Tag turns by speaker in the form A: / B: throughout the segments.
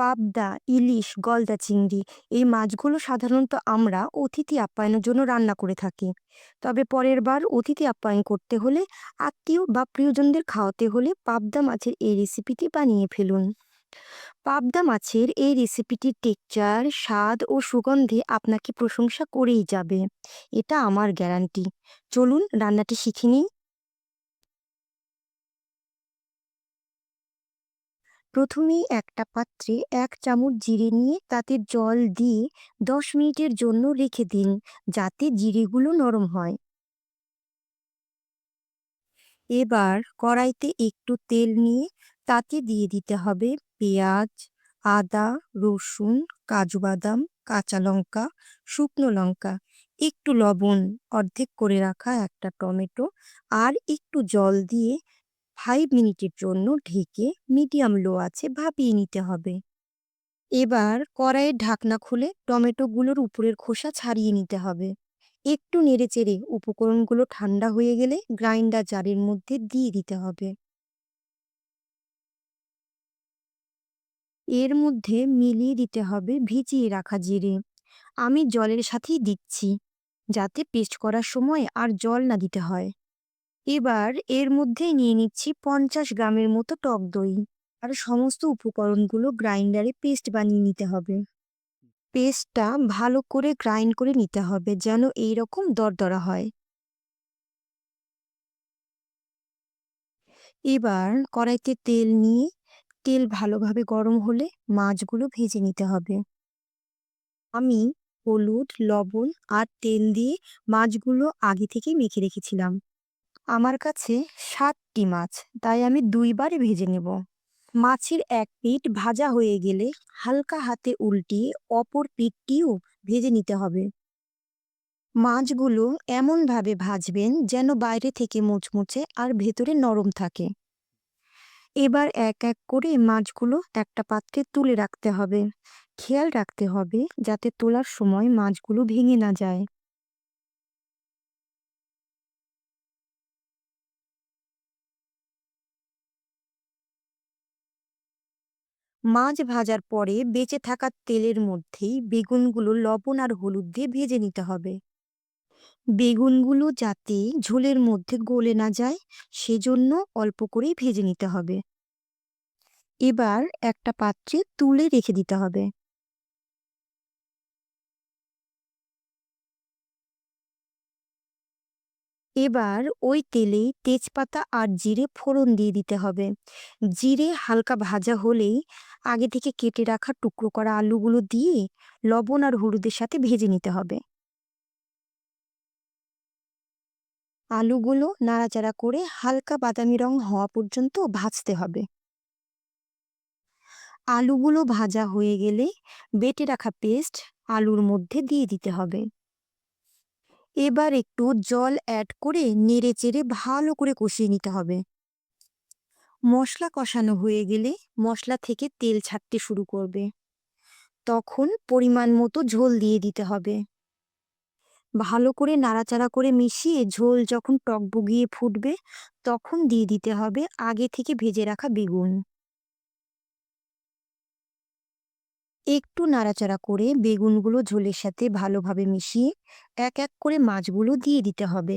A: পাবদা, ইলিশ, গলদা চিংড়ি এই মাছগুলো সাধারণত আমরা অতিথি আপ্যায়নের জন্য রান্না করে থাকি। তবে পরের বার অতিথি আপ্যায়ন করতে হলে আত্মীয় বা প্রিয়জনদের খাওয়াতে হলে পাবদা মাছের এই রেসিপিটি বানিয়ে ফেলুন। পাবদা মাছের এই রেসিপিটির টেকচার স্বাদ ও সুগন্ধে আপনাকে প্রশংসা করেই যাবে। এটা আমার গ্যারান্টি। চলুন রান্নাটি শিখে নিই। প্রথমেই একটা পাত্রে এক চামচ জিরে নিয়ে তাতে জল দিয়ে দশ মিনিটের জন্য রেখে দিন, যাতে জিরেগুলো নরম হয়। এবার কড়াইতে একটু তেল নিয়ে তাতে দিয়ে দিতে হবে পেঁয়াজ, আদা, রসুন, কাজু বাদাম, কাঁচা লঙ্কা, শুকনো লঙ্কা, একটু লবণ, অর্ধেক করে রাখা একটা টমেটো, আর একটু জল দিয়ে ফাইভ মিনিটের জন্য ঢেকে মিডিয়াম লো আছে ভাপিয়ে নিতে হবে। এবার কড়াইয়ের ঢাকনা খুলে টমেটোগুলোর উপরের খোসা ছাড়িয়ে নিতে হবে। একটু নেড়েচেড়ে উপকরণগুলো ঠান্ডা হয়ে গেলে গ্রাইন্ডার জারের মধ্যে দিয়ে দিতে হবে। এর মধ্যে মিলিয়ে দিতে হবে ভিজিয়ে রাখা জিরে। আমি জলের সাথেই দিচ্ছি, যাতে পেস্ট করার সময় আর জল না দিতে হয়। এবার এর মধ্যে নিয়ে নিচ্ছি পঞ্চাশ গ্রামের মতো টক দই। আর সমস্ত উপকরণগুলো গ্রাইন্ডারে পেস্ট বানিয়ে নিতে হবে। পেস্টটা ভালো করে গ্রাইন্ড করে নিতে হবে যেন এই রকম দরদরা হয়। এবার কড়াইতে তেল নিয়ে, তেল ভালোভাবে গরম হলে মাছগুলো ভেজে নিতে হবে। আমি হলুদ, লবণ আর তেল দিয়ে মাছগুলো আগে থেকেই মেখে রেখেছিলাম। আমার কাছে সাতটি মাছ, তাই আমি দুইবারে ভেজে নেব। মাছের এক পিঠ ভাজা হয়ে গেলে হালকা হাতে উল্টিয়ে অপর পিঠটিও ভেজে নিতে হবে। মাছগুলো এমনভাবে ভাজবেন যেন বাইরে থেকে মুচমুচে আর ভেতরে নরম থাকে। এবার এক এক করে মাছগুলো একটা পাত্রে তুলে রাখতে হবে। খেয়াল রাখতে হবে যাতে তোলার সময় মাছগুলো ভেঙে না যায়। মাছ ভাজার পরে বেঁচে থাকা তেলের মধ্যেই বেগুনগুলো লবণ আর হলুদ দিয়ে ভেজে নিতে হবে। বেগুনগুলো যাতে ঝোলের মধ্যে গলে না যায়, সেজন্য অল্প করেই ভেজে নিতে হবে। এবার একটা পাত্রে তুলে রেখে দিতে হবে। এবার ওই তেলেই তেজপাতা আর জিরে ফোড়ন দিয়ে দিতে হবে। জিরে হালকা ভাজা হলেই আগে থেকে কেটে রাখা টুকরো করা আলুগুলো দিয়ে লবণ আর হলুদের সাথে ভেজে নিতে হবে। আলুগুলো নাড়াচাড়া করে হালকা বাদামি রং হওয়া পর্যন্ত ভাজতে হবে। আলুগুলো ভাজা হয়ে গেলে বেটে রাখা পেস্ট আলুর মধ্যে দিয়ে দিতে হবে। এবার একটু জল অ্যাড করে নেড়ে চেড়ে ভালো করে কষিয়ে নিতে হবে। মশলা কষানো হয়ে গেলে মশলা থেকে তেল ছাড়তে শুরু করবে। তখন পরিমাণ মতো ঝোল দিয়ে দিতে হবে। ভালো করে নাড়াচাড়া করে মিশিয়ে ঝোল যখন টকবগিয়ে ফুটবে, তখন দিয়ে দিতে হবে আগে থেকে ভেজে রাখা বেগুন। একটু নাড়াচাড়া করে বেগুনগুলো ঝোলের সাথে ভালোভাবে মিশিয়ে এক এক করে মাছগুলো দিয়ে দিতে হবে।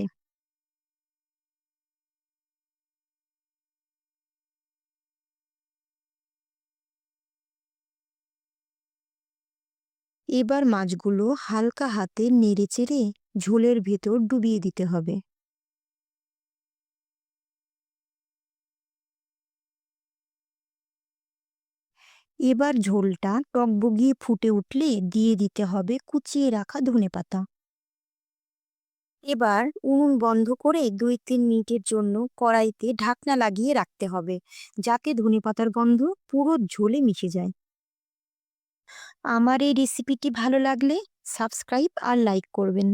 A: এবার মাছগুলো হালকা হাতে নেড়ে চেড়ে ঝোলের ভেতর ডুবিয়ে দিতে হবে। এবার ঝোলটা টকবগিয়ে ফুটে উঠলে দিয়ে দিতে হবে কুচিয়ে রাখা ধনেপাতা এবার উনুন বন্ধ করে দুই তিন মিনিটের জন্য কড়াইতে ঢাকনা লাগিয়ে রাখতে হবে, যাতে ধনেপাতার গন্ধ পুরো ঝোলে মিশে যায়। আমার এই রেসিপিটি ভালো লাগলে সাবস্ক্রাইব আর লাইক করবেন।